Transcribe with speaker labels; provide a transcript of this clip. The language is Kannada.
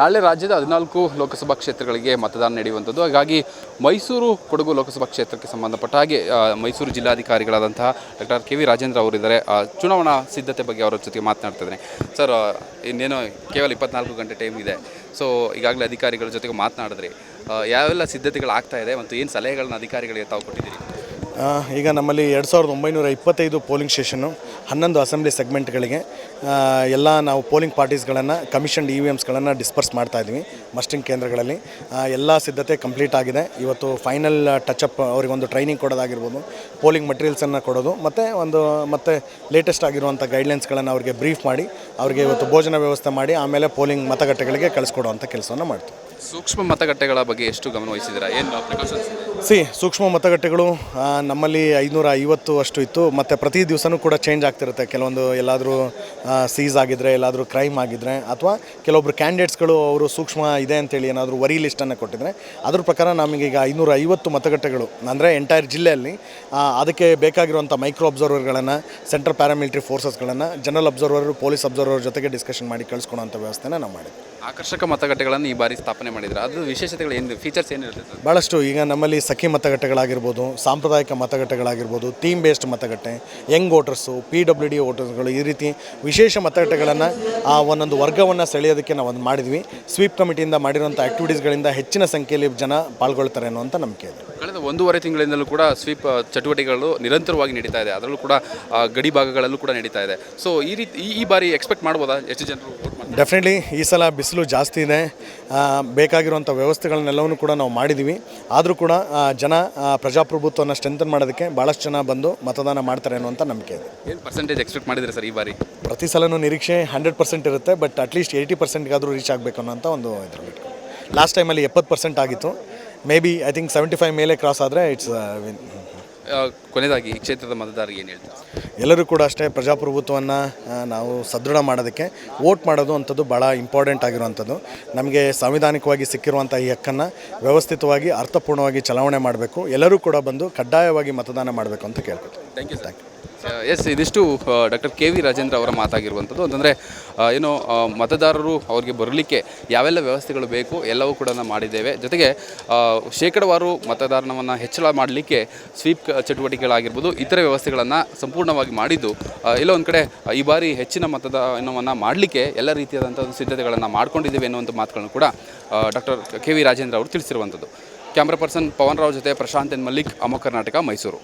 Speaker 1: ನಾಳೆ ರಾಜ್ಯದ ಹದಿನಾಲ್ಕು ಲೋಕಸಭಾ ಕ್ಷೇತ್ರಗಳಿಗೆ ಮತದಾನ ನಡೆಯುವಂಥದ್ದು. ಹಾಗಾಗಿ ಮೈಸೂರು, ಕೊಡಗು ಲೋಕಸಭಾ ಕ್ಷೇತ್ರಕ್ಕೆ ಸಂಬಂಧಪಟ್ಟ ಹಾಗೆ ಮೈಸೂರು ಜಿಲ್ಲಾಧಿಕಾರಿಗಳಾದಂತಹ ಡಾಕ್ಟರ್ ಕೆ ವಿ ರಾಜೇಂದ್ರ ಅವರಿದ್ದಾರೆ. ಚುನಾವಣಾ ಸಿದ್ಧತೆ ಬಗ್ಗೆ ಅವರ ಜೊತೆಗೆ ಮಾತನಾಡ್ತಾ ಇದ್ದೇನೆ ಸರ್ ಇನ್ನೇನು ಕೇವಲ ಇಪ್ಪತ್ನಾಲ್ಕು ಗಂಟೆ ಟೈಮ್ ಇದೆ. ಸೊ, ಈಗಾಗಲೇ ಅಧಿಕಾರಿಗಳ ಜೊತೆಗೆ ಮಾತನಾಡಿದ್ರಿ. ಯಾವೆಲ್ಲ ಸಿದ್ಧತೆಗಳು ಆಗ್ತಾ ಇದೆ ಮತ್ತು ಏನು ಸಲಹೆಗಳನ್ನ ಅಧಿಕಾರಿಗಳಿಗೆ ತಾವು ಕೊಟ್ಟಿದ್ದೀರಿ?
Speaker 2: ಈಗ ನಮ್ಮಲ್ಲಿ ಎರಡು ಸಾವಿರದ ಒಂಬೈನೂರ ಇಪ್ಪತ್ತೈದು ಪೋಲಿಂಗ್ ಸ್ಟೇಷನ್ನು ಹನ್ನೊಂದು ಅಸೆಂಬ್ಲಿ ಸೆಗ್ಮೆಂಟ್ಗಳಿಗೆ ಎಲ್ಲ ನಾವು ಪೋಲಿಂಗ್ ಪಾರ್ಟೀಸ್ಗಳನ್ನು, ಕಮಿಷನ್ಡ್ ಇ ವಿ ಎಮ್ಸ್ಗಳನ್ನು ಡಿಸ್ಪರ್ಸ್ ಮಾಡ್ತಾ ಇದ್ವಿ ಮಸ್ಟಿಂಗ್ ಕೇಂದ್ರಗಳಲ್ಲಿ. ಎಲ್ಲ ಸಿದ್ಧತೆ ಕಂಪ್ಲೀಟ್ ಆಗಿದೆ. ಇವತ್ತು ಫೈನಲ್ ಟಚಪ್ ಅವರಿಗೊಂದು ಟ್ರೈನಿಂಗ್ ಕೊಡೋದಾಗಿರ್ಬೋದು, ಪೋಲಿಂಗ್ ಮಟೀರಿಯಲ್ಸನ್ನು ಕೊಡೋದು, ಮತ್ತು ಒಂದು, ಮತ್ತು ಲೇಟೆಸ್ಟ್ ಆಗಿರುವಂಥ ಗೈಡ್ಲೈನ್ಸ್ಗಳನ್ನು ಅವರಿಗೆ ಬ್ರೀಫ್ ಮಾಡಿ, ಅವರಿಗೆ ಇವತ್ತು ಭೋಜನ ವ್ಯವಸ್ಥೆ ಮಾಡಿ, ಆಮೇಲೆ ಪೋಲಿಂಗ್ ಮತಗಟ್ಟೆಗಳಿಗೆ ಕಳಿಸ್ಕೊಡುವಂಥ ಕೆಲಸವನ್ನು ಮಾಡ್ತೀವಿ.
Speaker 1: ಸೂಕ್ಷ್ಮ ಮತಗಟ್ಟೆಗಳ ಬಗ್ಗೆ ಎಷ್ಟು ಗಮನ ವಹಿಸಿದ್ದೀರಾ? ಏನು ಪ್ರಿಕಾಷನ್ಸ್
Speaker 2: ಸಿ, ಸೂಕ್ಷ್ಮ ಮತಗಟ್ಟೆಗಳು ನಮ್ಮಲ್ಲಿ ಐನೂರ ಐವತ್ತು ಅಷ್ಟು ಇತ್ತು. ಮತ್ತು ಪ್ರತಿ ದಿವಸನೂ ಕೂಡ ಚೇಂಜ್ ಆಗ್ತಿರುತ್ತೆ. ಕೆಲವೊಂದು ಎಲ್ಲಾದರೂ ಸೀಸ್ ಆಗಿದ್ರೆ, ಎಲ್ಲಾದರೂ ಕ್ರೈಮ್ ಆಗಿದ್ರೆ, ಅಥವಾ ಕೆಲವೊಬ್ಬರು ಕ್ಯಾಂಡಿಡೇಟ್ಸ್ಗಳು ಅವರು ಸೂಕ್ಷ್ಮ ಇದೆ ಅಂತೇಳಿ ಏನಾದರೂ ವರಿ ಲಿಸ್ಟನ್ನು ಕೊಟ್ಟಿದ್ರೆ, ಅದ್ರ ಪ್ರಕಾರ ನಮಗೀಗ ಐನೂರ ಐವತ್ತು ಮತಗಟ್ಟೆಗಳು, ಅಂದರೆ ಎಂಟೈರ್ ಜಿಲ್ಲೆಯಲ್ಲಿ ಅದಕ್ಕೆ ಬೇಕಾಗಿರುವಂಥ ಮೈಕ್ರೋ ಅಬ್ಸರ್ವರ್ಗಳನ್ನು ಸೆಂಟ್ರಲ್ ಪ್ಯಾರಾಮಿಲಿಟರಿ ಫೋರ್ಸಸ್ಗಳನ್ನು ಜನರಲ್ ಅಬ್ಸರ್ವರ್ ಪೊಲೀಸ್ ಅಬ್ಸರ್ವರ್ ಜೊತೆಗೆ ಡಿಸ್ಕಷನ್ ಮಾಡಿ ಕಳಿಸ್ಕೊಡುವಂಥ ವ್ಯವಸ್ಥೆನ ನಾವು ಮಾಡಿದ್ವಿ.
Speaker 1: ಆಕರ್ಷಕ ಮತಗಟ್ಟೆಗಳನ್ನು ಈ ಬಾರಿ ಸ್ಥಾಪನೆ ಮಾಡಿದ್ರೆ. ಅದು ವಿಶೇಷತೆಗಳು ಏನು ಫೀಚರ್ಸ್ ಏನು ಇರುತ್ತೆ
Speaker 2: ಭಾಳಷ್ಟು ಈಗ ನಮ್ಮಲ್ಲಿ ಸಖಿ ಮತಗಟ್ಟೆಗಳಾಗಿರ್ಬೋದು ಸಾಂಪ್ರದಾಯಿಕ ಮತಗಟ್ಟೆಗಳಾಗಿರ್ಬೋದು ಥೀಮ್ ಬೇಸ್ಡ್ ಮತಗಟ್ಟೆ young voters P W D ವೋಟರ್ಸ್ಗಳು ಈ ರೀತಿ ವಿಶೇಷ ಮತಗಟ್ಟೆಗಳನ್ನು ಆ ಒಂದೊಂದು ವರ್ಗವನ್ನು ಸೆಳೆಯೋದಕ್ಕೆ ನಾವು ಒಂದು ಮಾಡಿದ್ವಿ. ಸ್ವೀಪ್ ಕಮಿಟಿಯಿಂದ ಮಾಡಿರುವಂಥ ಆ್ಯಕ್ಟಿವಿಟೀಸ್ಗಳಿಂದ ಹೆಚ್ಚಿನ ಸಂಖ್ಯೆಯಲ್ಲಿ ಜನ ಪಾಲ್ಗೊಳ್ತಾರೆ ಅನ್ನುವಂಥ ನಂಬಿಕೆ ಇದೆ.
Speaker 1: ಕಳೆದ ಒಂದೂವರೆ ತಿಂಗಳಿಂದಲೂ ಕೂಡ ಸ್ವೀಪ್ ಚಟುವಟಿಕೆಗಳು ನಿರಂತರವಾಗಿ ನಡೀತಾ ಇದೆ. ಅದರಲ್ಲೂ ಕೂಡ ಗಡಿ ಭಾಗಗಳಲ್ಲೂ ಕೂಡ ನಡೀತಾ ಇದೆ. ಸೊ ಈ ರೀತಿ ಈ- ಬಾರಿ ಎಕ್ಸ್ಪೆಕ್ಟ್ ಮಾಡ್ಬೋದಾ? ಎಷ್ಟು ಜನರು
Speaker 2: ಡೆಫಿನೆಟ್ಲಿ ಈ ಸಲ ಬಿಸಿಲು ಜಾಸ್ತಿ ಇದೆ. ಬೇಕಾಗಿರುವಂಥ ವ್ಯವಸ್ಥೆಗಳನ್ನೆಲ್ಲವನ್ನೂ ಕೂಡ ನಾವು ಮಾಡಿದ್ದೀವಿ ಆದರೂ ಕೂಡ ಜನ ಪ್ರಜಾಪ್ರಭುತ್ವವನ್ನು ಸ್ಟ್ರೆಂಥನ್ ಮಾಡೋದಕ್ಕೆ ಭಾಳಷ್ಟು ಜನ ಬಂದು ಮತದಾನ ಮಾಡ್ತಾರೆ ಅನ್ನುವಂಥ ನಂಬಿಕೆ ಇದೆ.
Speaker 1: ಏನು ಪರ್ಸೆಂಟೇಜ್ ಎಕ್ಸ್ಪೆಕ್ಟ್ ಮಾಡಿದ್ರೆ ಸರ್ ಈ ಬಾರಿ?
Speaker 2: ಪ್ರತಿ ಸಲನೂ ನಿರೀಕ್ಷೆ ಹಂಡ್ರೆಡ್ ಪರ್ಸೆಂಟ್ ಇರುತ್ತೆ ಬಟ್ ಅಟ್ಲೀಸ್ಟ್ ಏಯ್ಟಿ ಪರ್ಸೆಂಟ್ಗಾದರೂ ರೀಚ್ ಆಗಬೇಕು ಅನ್ನೋಂಥ ಒಂದು ಇದ್ರ ಲಾಸ್ಟ್ ಟೈಮಲ್ಲಿ ಎಪ್ಪತ್ತು ಪರ್ಸೆಂಟ್ ಆಗಿತ್ತು. Maybe I think seventy five ಮೇಲೆ ಕ್ರಾಸ್ ಆದರೆ ಇಟ್ಸ್ ವಿನ್
Speaker 1: ಕೊನೆಯದಾಗಿ ಈ ಕ್ಷೇತ್ರದ ಮತದಾರರಿಗೆ ಏನು ಹೇಳ್ತಾರೆ?
Speaker 2: ಎಲ್ಲರೂ ಕೂಡ ಅಷ್ಟೇ ಪ್ರಜಾಪ್ರಭುತ್ವವನ್ನು ನಾವು ಸದೃಢ ಮಾಡೋದಕ್ಕೆ ವೋಟ್ ಮಾಡೋದು ಅಂಥದ್ದು ಭಾಳ ಇಂಪಾರ್ಟೆಂಟ್ ಆಗಿರುವಂಥದ್ದು. ನಮಗೆ ಸಾಂವಿಧಾನಿಕವಾಗಿ ಸಿಕ್ಕಿರುವಂಥ ಈ ಹಕ್ಕನ್ನು ವ್ಯವಸ್ಥಿತವಾಗಿ ಅರ್ಥಪೂರ್ಣವಾಗಿ ಚಲಾವಣೆ ಮಾಡಬೇಕು. ಎಲ್ಲರೂ ಕೂಡ ಬಂದು ಕಡ್ಡಾಯವಾಗಿ ಮತದಾನ ಮಾಡಬೇಕು ಅಂತ ಕೇಳ್ಕೊತೀನಿ.
Speaker 1: ಥ್ಯಾಂಕ್ ಯು ಥ್ಯಾಂಕ್ ಎಸ್ ಇದಿಷ್ಟು ಡಾಕ್ಟರ್ ಕೆ ವಿ ರಾಜೇಂದ್ರ ಅವರ ಮಾತಾಗಿರುವಂಥದ್ದು. ಅಂತಂದರೆ ಏನು ಮತದಾರರು ಅವರಿಗೆ ಬರಲಿಕ್ಕೆ ಯಾವೆಲ್ಲ ವ್ಯವಸ್ಥೆಗಳು ಬೇಕು ಎಲ್ಲವೂ ಕೂಡ ಮಾಡಿದ್ದೇವೆ. ಜೊತೆಗೆ ಶೇಕಡವಾರು ಮತದಾನವನ್ನು ಹೆಚ್ಚಳ ಮಾಡಲಿಕ್ಕೆ ಸ್ವೀಪ್ ಚಟುವಟಿಕೆಗಳಾಗಿರ್ಬೋದು, ಇತರ ವ್ಯವಸ್ಥೆಗಳನ್ನು ಸಂಪೂರ್ಣವಾಗಿ ಮಾಡಿದ್ದು ಎಲ್ಲೋ ಒಂದು ಕಡೆ ಈ ಬಾರಿ ಹೆಚ್ಚಿನ ಮತದಾನವನ್ನು ಮಾಡಲಿಕ್ಕೆ ಎಲ್ಲ ರೀತಿಯಾದಂಥ ಸಿದ್ಧತೆಗಳನ್ನು ಮಾಡ್ಕೊಂಡಿದ್ದೇವೆ ಎನ್ನುವಂಥ ಮಾತುಗಳನ್ನು ಕೂಡ ಡಾಕ್ಟರ್ ಕೆ ವಿ ರಾಜೇಂದ್ರ ಅವರು ತಿಳಿಸಿರುವಂಥದ್ದು. ಕ್ಯಾಮ್ರಾ ಪರ್ಸನ್ ಪವನ್ ರಾವ್ ಜೊತೆ ಪ್ರಶಾಂತ್ ಎನ್ ಮಲ್ಲಿಕ್ ಅಮ್ಮ ಕರ್ನಾಟಕ ಮೈಸೂರು.